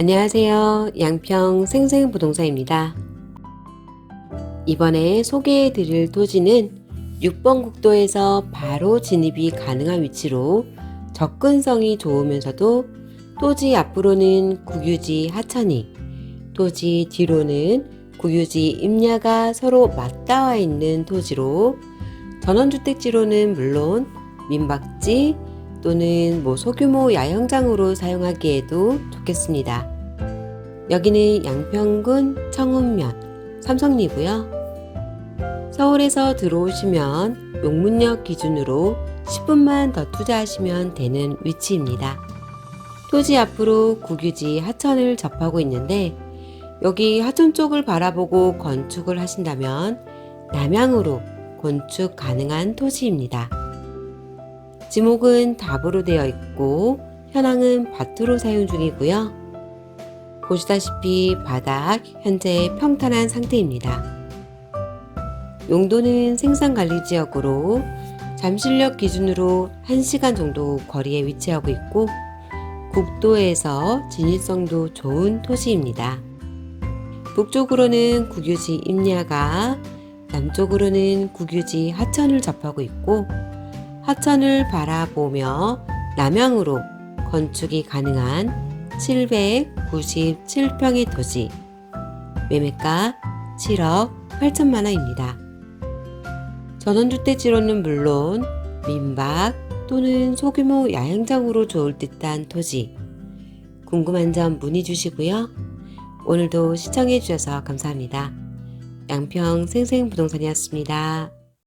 안녕하세요. 양평 생생부동산입니다. 이번에 소개해 드릴 토지는 6번 국도에서 바로 진입이 가능한 위치로 접근성이 좋으면서도 토지 앞으로는 국유지 하천이, 토지 뒤로는 국유지 임야가 서로 맞닿아 있는 토지로 전원주택지로는 물론 민박지 또는 뭐 소규모 야영장으로 사용하기에도 좋겠습니다. 여기는 양평군 청운면 삼성리고요. 서울에서 들어오시면 용문역 기준으로 10분만 더 투자하시면 되는 위치입니다. 토지 앞으로 국유지 하천을 접하고 있는데 여기 하천 쪽을 바라보고 건축을 하신다면 남향으로 건축 가능한 토지입니다. 지목은 답으로 되어 있고 현황은 밭으로 사용 중이고요. 보시다시피 바닥 현재 평탄한 상태입니다. 용도는 생산관리 지역으로 잠실역 기준으로 1시간 정도 거리에 위치하고 있고 국도에서 진입성도 좋은 토지입니다. 북쪽으로는 국유지 임야가 남쪽으로는 국유지 하천을 접하고 있고 하천을 바라보며 남향으로 건축이 가능한 797평의 토지 매매가 7억 8천만 원입니다. 전원주택지로는 물론 민박 또는 소규모 야영장으로 좋을 듯한 토지 궁금한 점 문의 주시고요. 오늘도 시청해 주셔서 감사합니다. 양평 생생부동산이었습니다.